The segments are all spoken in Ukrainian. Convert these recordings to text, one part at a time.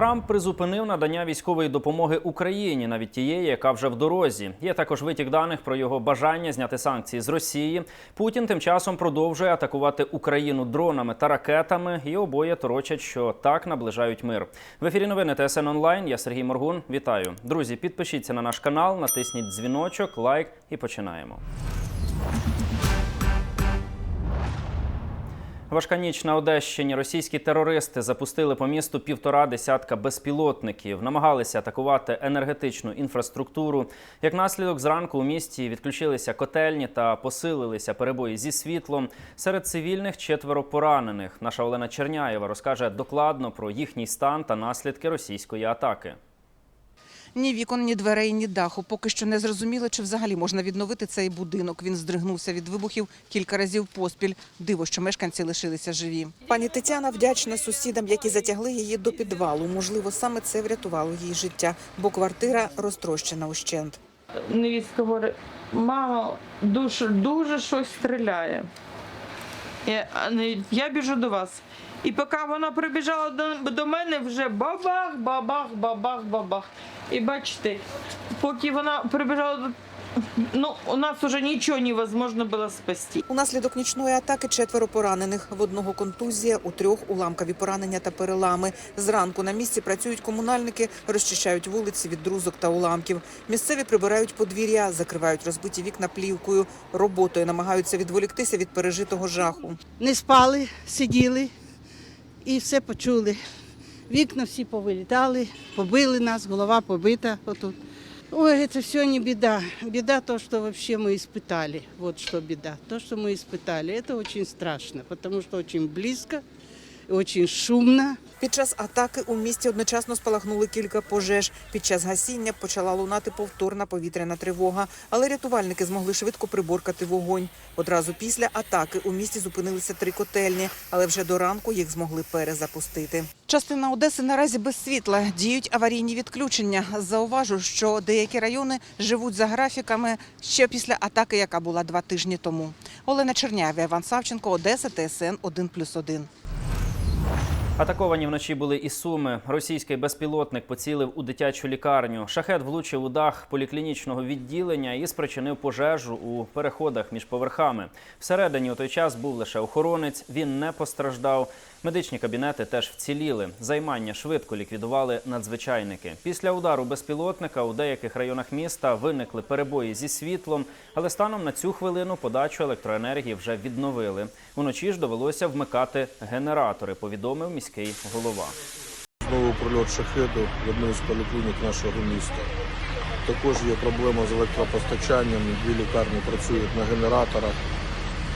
Трамп призупинив надання військової допомоги Україні, навіть тієї, яка вже в дорозі. Є також витік даних про його бажання зняти санкції з Росії. Путін тим часом продовжує атакувати Україну дронами та ракетами, і обоє торочать, що так наближають мир. В ефірі новини ТСН онлайн. Я Сергій Моргун. Вітаю, друзі. Підпишіться на наш канал, натисніть дзвіночок, лайк і починаємо. Важка ніч на Одещині. Російські терористи запустили по місту півтора десятка безпілотників, намагалися атакувати енергетичну інфраструктуру. Як наслідок, зранку у місті відключилися котельні та посилилися перебої зі світлом. Серед цивільних четверо поранених. Наша Олена Черняєва розкаже докладно про їхній стан та наслідки російської атаки. Ні вікон, ні дверей, ні даху. Поки що не зрозуміло, чи взагалі можна відновити цей будинок. Він здригнувся від вибухів кілька разів поспіль. Диво, що мешканці лишилися живі. Пані Тетяна вдячна сусідам, які затягли її до підвалу. Можливо, саме це врятувало її життя, бо квартира розтрощена ущент. невістка говорить, мама, дуже, дуже щось стріляє. Я, а не- я біжу до вас. І поки вона прибіжала до, до мене, вже бабах, бабах, бабах, бабах. І бачите, поки вона прибіжала до. Ну, у нас вже нічого невозможно було спасти. Унаслідок нічної атаки четверо поранених. В одного контузія, у трьох уламкові поранення та перелами. Зранку на місці працюють комунальники, розчищають вулиці від друзок та уламків. Місцеві прибирають подвір'я, закривають розбиті вікна плівкою. Роботою намагаються відволіктися від пережитого жаху. не спали, сиділи і все почули. Вікна всі повилітали, побили нас, голова побита отут. Ой, это все не беда. Беда то, что вообще мы испытали. Вот что беда. То, что мы испытали, это очень страшно, потому что очень близко, очень шумно. Під час атаки у місті одночасно спалахнули кілька пожеж. Під час гасіння почала лунати повторна повітряна тривога, але рятувальники змогли швидко приборкати вогонь. Одразу після атаки у місті зупинилися три котельні, але вже до ранку їх змогли перезапустити. Частина Одеси наразі без світла. Діють аварійні відключення. Зауважу, що деякі райони живуть за графіками ще після атаки, яка була два тижні тому. Олена Черняєва, Іван Савченко, Одеса, ТСН 1+,1. Атаковані вночі були і суми. Російський безпілотник поцілив у дитячу лікарню. Шахет влучив у дах поліклінічного відділення і спричинив пожежу у переходах між поверхами. Всередині у той час був лише охоронець. Він не постраждав. Медичні кабінети теж вціліли. Займання швидко ліквідували надзвичайники. Після удару безпілотника у деяких районах міста виникли перебої зі світлом, але станом на цю хвилину подачу електроенергії вже відновили. Уночі ж довелося вмикати генератори. Повідомив міський голова. Знову прильот шахеду в одну з поліклінік нашого міста. Також є проблема з електропостачанням. Дві лікарні працюють на генераторах.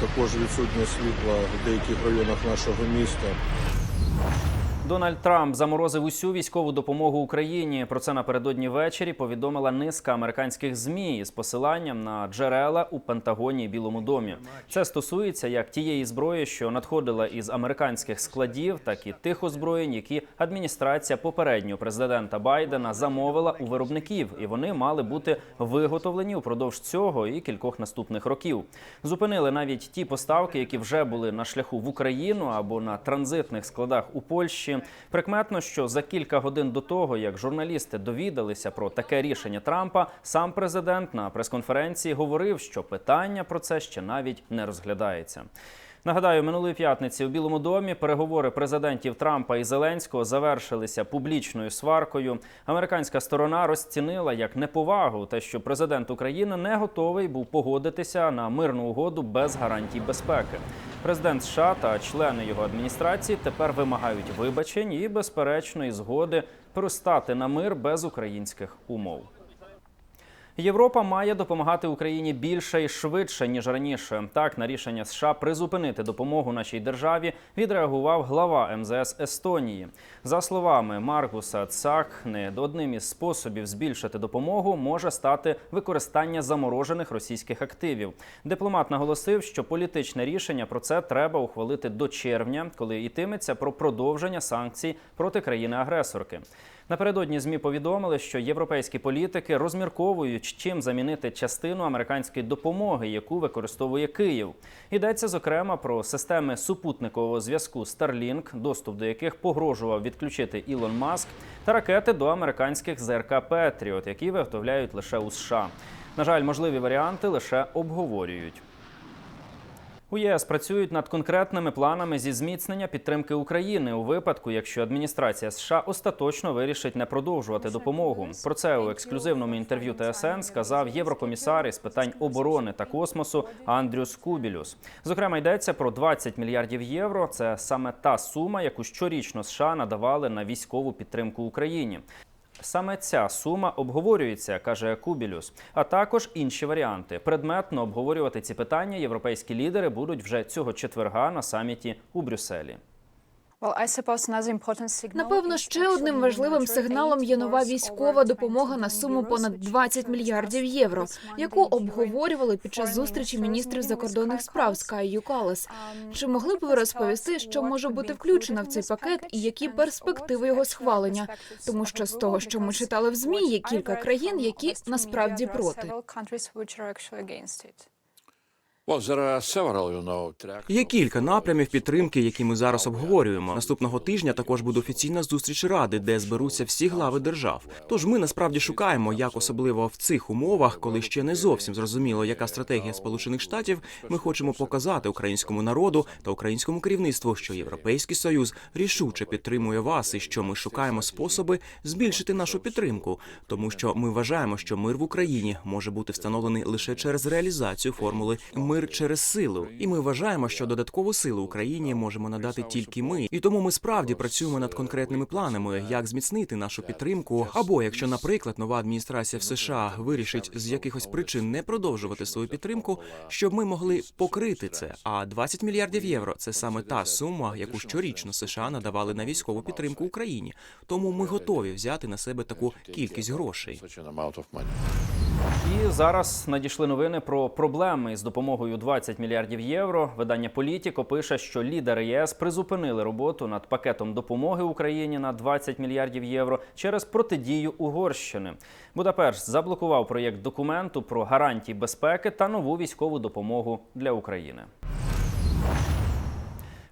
Також відсутнє світла в деяких районах нашого міста. Дональд Трамп заморозив усю військову допомогу Україні. Про це напередодні ввечері повідомила низка американських змі з посиланням на джерела у Пентагоні Білому домі. Це стосується як тієї зброї, що надходила із американських складів, так і тих озброєнь, які адміністрація попереднього президента Байдена замовила у виробників, і вони мали бути виготовлені упродовж цього і кількох наступних років. Зупинили навіть ті поставки, які вже були на шляху в Україну або на транзитних складах у Польщі. Прикметно, що за кілька годин до того, як журналісти довідалися про таке рішення Трампа, сам президент на прес-конференції говорив, що питання про це ще навіть не розглядається. Нагадаю, минулої п'ятниці у Білому домі переговори президентів Трампа і Зеленського завершилися публічною сваркою. Американська сторона розцінила як неповагу те, що президент України не готовий був погодитися на мирну угоду без гарантій безпеки. Президент США та члени його адміністрації тепер вимагають вибачень і безперечної згоди пристати на мир без українських умов. Європа має допомагати Україні більше і швидше ніж раніше. Так на рішення США призупинити допомогу нашій державі відреагував глава МЗС Естонії. За словами Маркуса Цакхне, одним із способів збільшити допомогу може стати використання заморожених російських активів. Дипломат наголосив, що політичне рішення про це треба ухвалити до червня, коли йтиметься про продовження санкцій проти країни-агресорки. Напередодні змі повідомили, що європейські політики розмірковують, чим замінити частину американської допомоги, яку використовує Київ. Йдеться зокрема про системи супутникового зв'язку Starlink, доступ до яких погрожував відключити Ілон Маск, та ракети до американських ЗРК Петріот, які виготовляють лише у США. На жаль, можливі варіанти лише обговорюють. У ЄС працюють над конкретними планами зі зміцнення підтримки України у випадку, якщо адміністрація США остаточно вирішить не продовжувати допомогу. Про це у ексклюзивному інтерв'ю ТСН сказав єврокомісар із питань оборони та космосу Андрюс Кубілюс. Зокрема, йдеться про 20 мільярдів євро. Це саме та сума, яку щорічно США надавали на військову підтримку Україні. Саме ця сума обговорюється, каже Кубілюс. А також інші варіанти. Предметно обговорювати ці питання європейські лідери будуть вже цього четверга на саміті у Брюсселі. Напевно, ще одним важливим сигналом є нова військова допомога на суму понад 20 мільярдів євро, яку обговорювали під час зустрічі міністрів закордонних справ з Каю Калас. Чи могли б ви розповісти, що може бути включено в цей пакет і які перспективи його схвалення? Тому що з того, що ми читали в змі, є кілька країн, які насправді проти. Є кілька напрямів підтримки, які ми зараз обговорюємо. Наступного тижня також буде офіційна зустріч ради, де зберуться всі глави держав. Тож ми насправді шукаємо, як особливо в цих умовах, коли ще не зовсім зрозуміло, яка стратегія Сполучених Штатів, ми хочемо показати українському народу та українському керівництву, що Європейський Союз рішуче підтримує вас, і що ми шукаємо способи збільшити нашу підтримку, тому що ми вважаємо, що мир в Україні може бути встановлений лише через реалізацію формули мир через силу. І ми вважаємо, що додаткову силу Україні можемо надати тільки ми. І тому ми справді працюємо над конкретними планами, як зміцнити нашу підтримку. Або якщо, наприклад, нова адміністрація в США вирішить з якихось причин не продовжувати свою підтримку, щоб ми могли покрити це. А 20 мільярдів євро це саме та сума, яку щорічно США надавали на військову підтримку Україні. Тому ми готові взяти на себе таку кількість грошей. І зараз надійшли новини про проблеми з допомогою 20 мільярдів євро. Видання Політіко пише, що лідери ЄС призупинили роботу над пакетом допомоги Україні на 20 мільярдів євро через протидію Угорщини. Будапешт заблокував проєкт документу про гарантії безпеки та нову військову допомогу для України.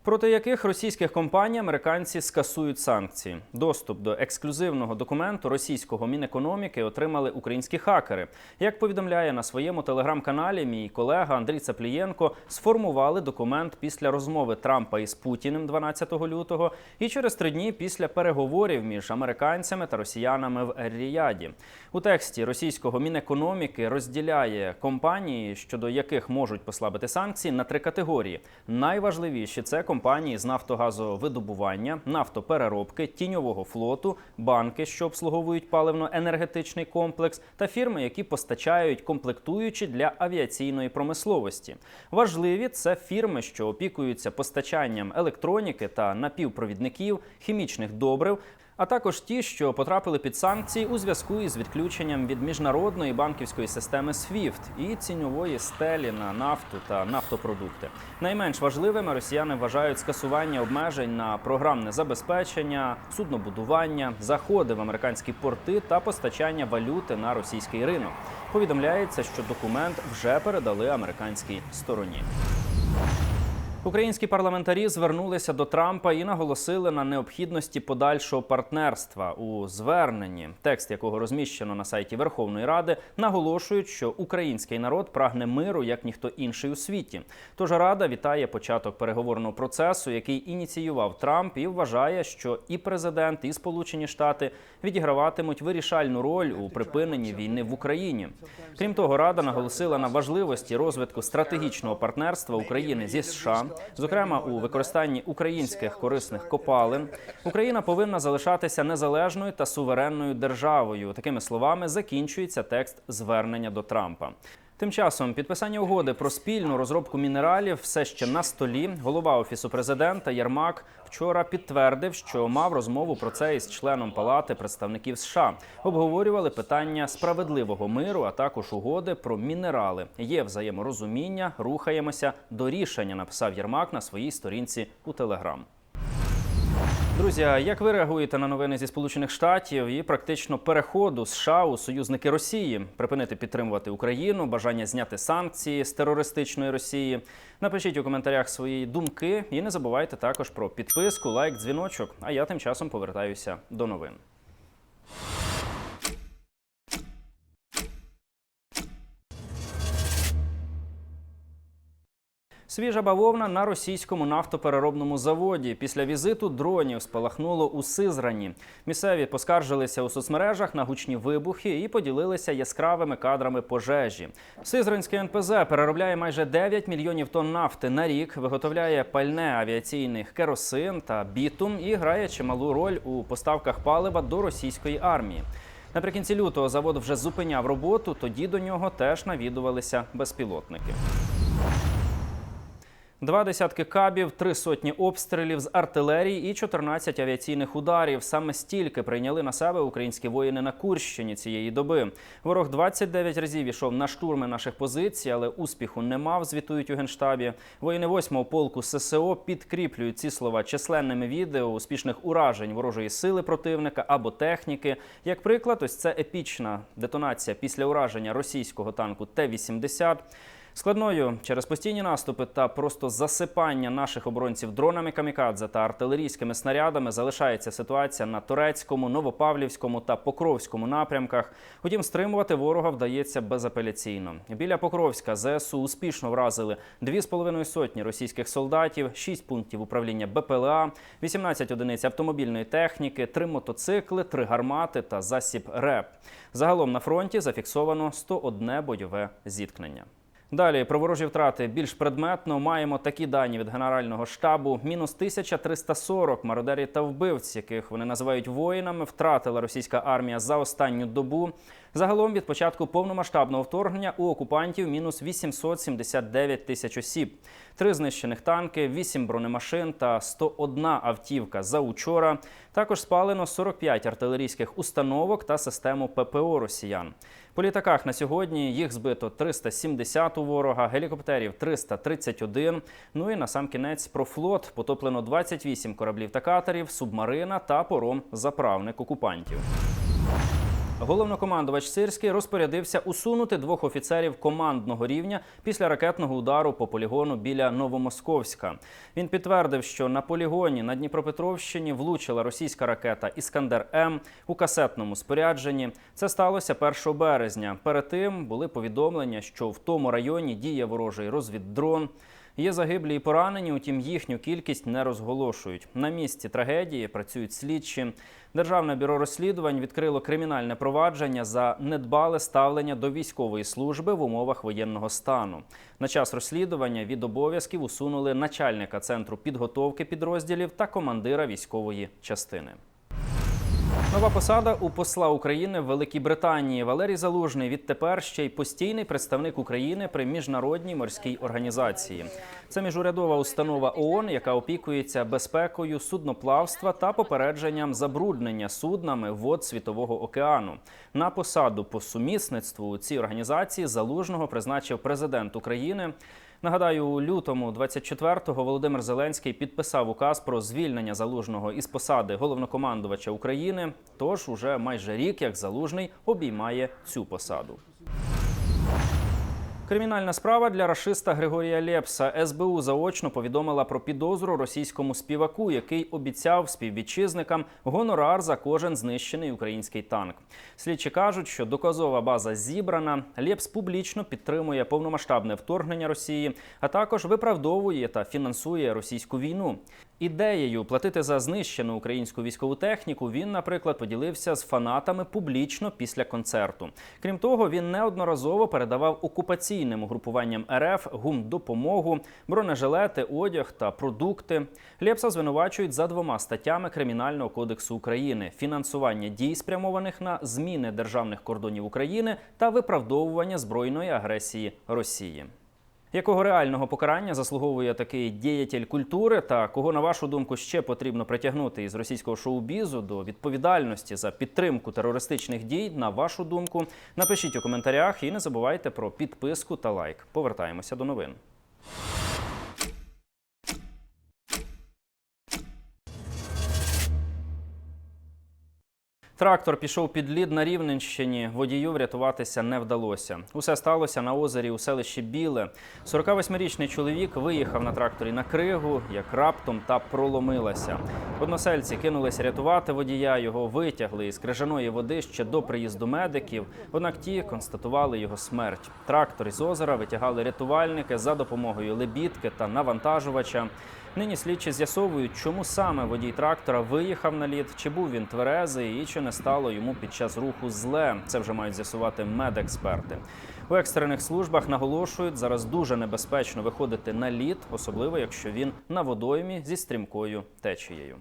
Проти яких російських компаній американці скасують санкції. Доступ до ексклюзивного документу російського мінекономіки отримали українські хакери. Як повідомляє на своєму телеграм-каналі, мій колега Андрій Цаплієнко сформували документ після розмови Трампа із Путіним 12 лютого і через три дні після переговорів між американцями та росіянами в Ер-Ріяді. У тексті російського мінекономіки розділяє компанії, щодо яких можуть послабити санкції, на три категорії. Найважливіші це компанії з нафтогазовидобування, нафтопереробки, тіньового флоту, банки, що обслуговують паливно-енергетичний комплекс, та фірми, які постачають комплектуючі для авіаційної промисловості. Важливі це фірми, що опікуються постачанням електроніки та напівпровідників, хімічних добрив. А також ті, що потрапили під санкції у зв'язку із відключенням від міжнародної банківської системи SWIFT і ціньової стелі на нафту та нафтопродукти. Найменш важливими росіяни вважають скасування обмежень на програмне забезпечення, суднобудування, заходи в американські порти та постачання валюти на російський ринок. Повідомляється, що документ вже передали американській стороні. Українські парламентарі звернулися до Трампа і наголосили на необхідності подальшого партнерства у зверненні, текст якого розміщено на сайті Верховної Ради, наголошують, що український народ прагне миру як ніхто інший у світі. Тож Рада вітає початок переговорного процесу, який ініціював Трамп, і вважає, що і президент, і Сполучені Штати відіграватимуть вирішальну роль у припиненні війни в Україні. Крім того, Рада наголосила на важливості розвитку стратегічного партнерства України зі США зокрема у використанні українських корисних копалин. Україна повинна залишатися незалежною та суверенною державою. Такими словами закінчується текст звернення до Трампа. Тим часом підписання угоди про спільну розробку мінералів все ще на столі. Голова офісу президента Єрмак вчора підтвердив, що мав розмову про це із членом Палати представників США. Обговорювали питання справедливого миру, а також угоди про мінерали. Є взаєморозуміння, рухаємося до рішення. Написав Єрмак на своїй сторінці у Телеграм. Друзі, як ви реагуєте на новини зі Сполучених Штатів і практично переходу США у союзники Росії, припинити підтримувати Україну, бажання зняти санкції з терористичної Росії? Напишіть у коментарях свої думки і не забувайте також про підписку, лайк, дзвіночок. А я тим часом повертаюся до новин. Свіжа бавовна на російському нафтопереробному заводі. Після візиту дронів спалахнуло у Сизрані. Місцеві поскаржилися у соцмережах на гучні вибухи і поділилися яскравими кадрами пожежі. Сизранське НПЗ переробляє майже 9 мільйонів тонн нафти на рік, виготовляє пальне авіаційних керосин та бітум і грає чималу роль у поставках палива до російської армії. Наприкінці лютого завод вже зупиняв роботу. Тоді до нього теж навідувалися безпілотники. Два десятки кабів, три сотні обстрілів з артилерії і 14 авіаційних ударів. Саме стільки прийняли на себе українські воїни на Курщині цієї доби. Ворог 29 разів ішов на штурми наших позицій, але успіху не мав. Звітують у генштабі. Воїни 8-го полку ССО підкріплюють ці слова численними відео успішних уражень ворожої сили противника або техніки. Як приклад, ось це епічна детонація після ураження російського танку Т-80. Складною через постійні наступи та просто засипання наших оборонців дронами камікадзе та артилерійськими снарядами залишається ситуація на турецькому, новопавлівському та покровському напрямках. Утім, стримувати ворога вдається безапеляційно. Біля Покровська ЗСУ успішно вразили 2,5 сотні російських солдатів, 6 пунктів управління БПЛА, 18 одиниць автомобільної техніки, 3 мотоцикли, 3 гармати та засіб РЕП. Загалом на фронті зафіксовано 101 бойове зіткнення. Далі про ворожі втрати. Більш предметно маємо такі дані від Генерального штабу: мінус 1340 мародерів та вбивць, яких вони називають воїнами, втратила російська армія за останню добу. Загалом від початку повномасштабного вторгнення у окупантів мінус 879 тисяч осіб, три знищених танки, 8 бронемашин та 101 автівка за учора. Також спалено 45 артилерійських установок та систему ППО росіян. По літаках на сьогодні їх збито 370 у ворога, гелікоптерів 331. Ну і на сам кінець про флот потоплено 28 кораблів та катерів, субмарина та пором заправник окупантів. Головнокомандувач Сирський розпорядився усунути двох офіцерів командного рівня після ракетного удару по полігону біля Новомосковська. Він підтвердив, що на полігоні на Дніпропетровщині влучила російська ракета Іскандер М у касетному спорядженні. Це сталося 1 березня. Перед тим були повідомлення, що в тому районі діє ворожий розвіддрон. Є загиблі і поранені, утім їхню кількість не розголошують. На місці трагедії працюють слідчі. Державне бюро розслідувань відкрило кримінальне провадження за недбале ставлення до військової служби в умовах воєнного стану. На час розслідування від обов'язків усунули начальника центру підготовки підрозділів та командира військової частини. Нова посада у посла України в Великій Британії Валерій Залужний відтепер ще й постійний представник України при міжнародній морській організації. Це міжурядова установа ООН, яка опікується безпекою судноплавства та попередженням забруднення суднами вод світового океану. На посаду по сумісництву у цій організації залужного призначив президент України. Нагадаю, у лютому 24-го Володимир Зеленський підписав указ про звільнення залужного із посади головнокомандувача України. Тож уже майже рік як залужний обіймає цю посаду. Кримінальна справа для рашиста Григорія Лепса. СБУ заочно повідомила про підозру російському співаку, який обіцяв співвітчизникам гонорар за кожен знищений український танк. Слідчі кажуть, що доказова база зібрана. Лепс публічно підтримує повномасштабне вторгнення Росії, а також виправдовує та фінансує російську війну. Ідеєю платити за знищену українську військову техніку він, наприклад, поділився з фанатами публічно після концерту. Крім того, він неодноразово передавав окупаційним угрупуванням РФ гумдопомогу, бронежилети, одяг та продукти. Лепса звинувачують за двома статтями Кримінального кодексу України: фінансування дій, спрямованих на зміни державних кордонів України та виправдовування збройної агресії Росії. Якого реального покарання заслуговує такий діятель культури, та кого, на вашу думку, ще потрібно притягнути із російського шоу-бізу до відповідальності за підтримку терористичних дій? На вашу думку, напишіть у коментарях і не забувайте про підписку та лайк. Повертаємося до новин. Трактор пішов під лід на Рівненщині. Водію врятуватися не вдалося. Усе сталося на озері у селищі Біле. 48-річний чоловік виїхав на тракторі на кригу, як раптом та проломилася. Односельці кинулися рятувати водія. Його витягли із крижаної води ще до приїзду медиків. Однак ті констатували його смерть. Трактор із озера витягали рятувальники за допомогою лебідки та навантажувача. Нині слідчі з'ясовують, чому саме водій трактора виїхав на лід, чи був він тверезий і чи не стало йому під час руху зле. Це вже мають з'ясувати медексперти. У екстрених службах наголошують, зараз дуже небезпечно виходити на лід, особливо якщо він на водоймі зі стрімкою течією.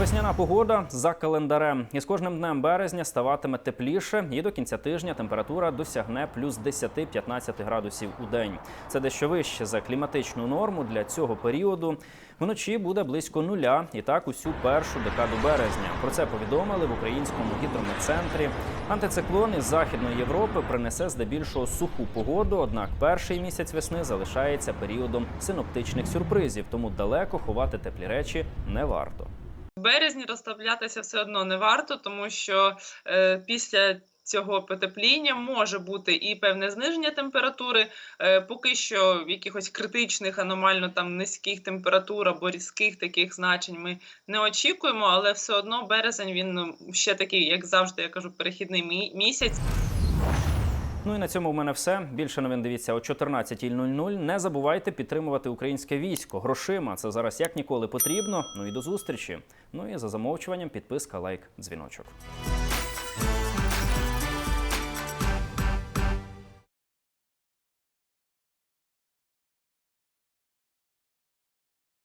Весняна погода за календарем. І з кожним днем березня ставатиме тепліше, і до кінця тижня температура досягне плюс 10-15 градусів у день. Це дещо вище за кліматичну норму для цього періоду. Вночі буде близько нуля, і так усю першу декаду березня. Про це повідомили в українському гідрометцентрі. Антициклон із західної Європи принесе здебільшого суху погоду. Однак перший місяць весни залишається періодом синоптичних сюрпризів, тому далеко ховати теплі речі не варто. Березні розставлятися все одно не варто, тому що е, після цього потепління може бути і певне зниження температури. Е, поки що якихось критичних, аномально там низьких температур або різких таких значень ми не очікуємо, але все одно березень він ну, ще такий, як завжди, я кажу, перехідний мі- місяць. Ну і на цьому в мене все. Більше новин дивіться о 14.00. Не забувайте підтримувати українське військо грошима. Це зараз як ніколи потрібно. Ну і до зустрічі. Ну і за замовчуванням підписка, лайк, дзвіночок.